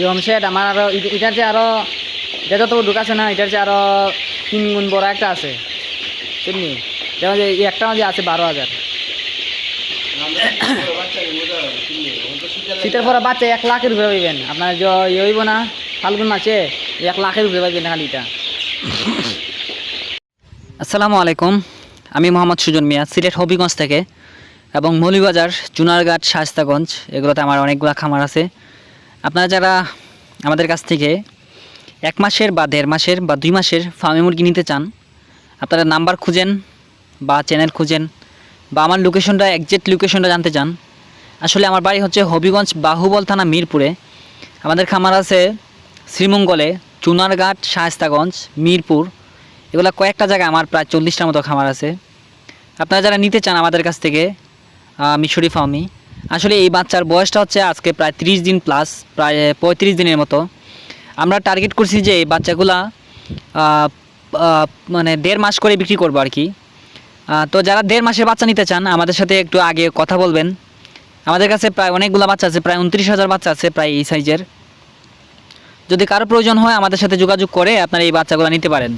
Irom set আমার আরও এটার চেয়ে আরও এটা যত ঢুকাছে না এটার চেয়ে আরও তিন গুণ বড় একটা আছে। বুঝলি যেমন যে একটা মাঝে আছে বারো হাজার শীতের পরে বাচ্চা এক লাখের উপরে পাইবেন। আপনার যে ইয়ে হইব না, ফাল্গুন মাসে এক লাখের উপরে পাইবেন খালিটা আসসালামু আলাইকুম। আমি মোহাম্মদ সুজন মিয়া, সিলেট হবিগঞ্জ থেকে, এবং মৌলিবাজার চুনারঘাট শাস্তাগঞ্জ এগুলোতে আমার অনেকগুলো খামার আছে। আপনারা যারা আমাদের কাছ থেকে এক মাসের বা দেড় মাসের বা দুই মাসের ফার্মি মুরগি নিতে চান, আপনারা নাম্বার খুঁজেন বা চ্যানেল খুঁজেন বা আমার লোকেশনটা একজ্যাক্ট লোকেশনটা জানতে চান। আসলে আমার বাড়ি হচ্ছে হবিগঞ্জ বাহুবল থানা মিরপুরে। আমাদের খামার আছে শ্রীমঙ্গলে, চুনারঘাট, শায়স্তাগঞ্জ, মিরপুর। এগুলো কয়েকটা জায়গায় আমার প্রায় চল্লিশটার মতো খামার আছে। আপনারা যারা নিতে চান আমাদের কাছ থেকে মিশরি ফার্মি আসলে এই বাচ্চার বয়সটা হচ্ছে আজকে প্রায় 30 দিন প্লাস প্রায় পঁয়ত্রিশ দিনের মতো। আমরা টার্গেট করছি যে এই বাচ্চাগুলা মানে দেড় মাস করে বিক্রি করব আর কি। তো যারা দেড় মাসের বাচ্চা নিতে চান, আমাদের সাথে একটু আগে কথা বলবেন। আমাদের কাছে প্রায় অনেকগুলো বাচ্চা আছে, প্রায় উনত্রিশ হাজার বাচ্চা আছে প্রায় এই সাইজের যদি কারও প্রয়োজন হয়, আমাদের সাথে যোগাযোগ করে আপনারা এই বাচ্চাগুলো নিতে পারেন।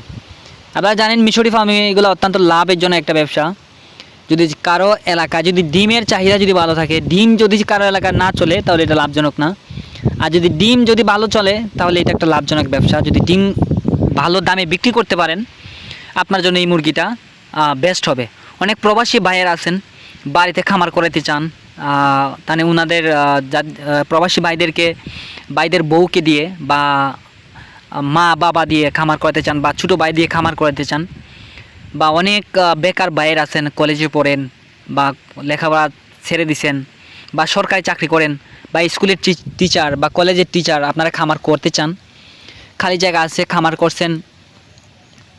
আপনারা জানেন মিশরি ফার্মিং এগুলো অত্যন্ত লাভের জন্য একটা ব্যবসা। যদি কারও এলাকা, যদি ডিমের চাহিদা যদি ভালো থাকে, ডিম যদি কারও এলাকা না চলে, তাহলে এটা লাভজনক না। আর যদি ডিম যদি ভালো চলে, তাহলে এটা একটা লাভজনক ব্যবসা। যদি ডিম ভালো দামে বিক্রি করতে পারেন, আপনার জন্য এই মুরগিটা বেস্ট হবে। অনেক প্রবাসী ভাইয়ের আছেন, বাড়িতে খামার করাতে চান তাহলে ওনাদের প্রবাসী ভাইদেরকে, ভাইদের বউকে দিয়ে বা মা বাবা দিয়ে খামার করাতে চান বা ছোটো ভাই দিয়ে খামার করাতে চান বা অনেক বেকার ভাইয়ের আছেন কলেজে পড়েন বা লেখাপড়া ছেড়ে দিছেন বা সরকারি চাকরি করেন বা স্কুলের টিচার বা কলেজের টিচার আপনারা খামার করতে চান, খালি জায়গা আছে, খামার করছেন,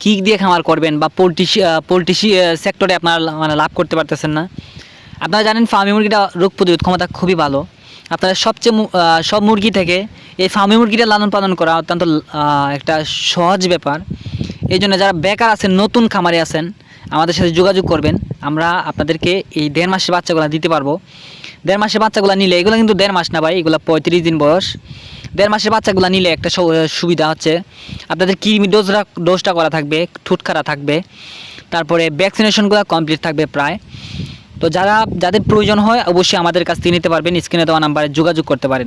কী দিয়ে খামার করবেন বা পোলট্রি পোলট্রি সেক্টরে আপনারা মানে লাভ করতে পারতেছেন না। আপনারা জানেন ফার্মি মুরগিটা রোগ প্রতিরোধ ক্ষমতা খুবই ভালো। আপনারা সবচেয়ে সব মুরগি থেকে এই ফার্মি মুরগিটা লালন পালন করা অত্যন্ত একটা সহজ ব্যাপার। এই জন্য যারা বেকার আছেন, নতুন খামারে আছেন, আমাদের সাথে যোগাযোগ করবেন। আমরা আপনাদেরকে এই দেড় মাসের বাচ্চাগুলো দিতে পারব। দেড় মাসের বাচ্চাগুলো নিলে, এগুলো কিন্তু দেড় মাস না ভাই, এগুলো পঁয়ত্রিশ দিন বয়স। দেড় মাসের বাচ্চাগুলো নিলে একটা সুবিধা হচ্ছে, আপনাদের কৃমি ডোজরা, ডোজটা করা থাকবে ঠুটখারা থাকবে, তারপরে ভ্যাকসিনেশনগুলো কমপ্লিট থাকবে প্রায়। তো যারা, যাদের প্রয়োজন হয়, অবশ্যই আমাদের কাছ থেকে নিতে পারবেন, স্ক্রিনে দেওয়া নাম্বারে যোগাযোগ করতে পারেন।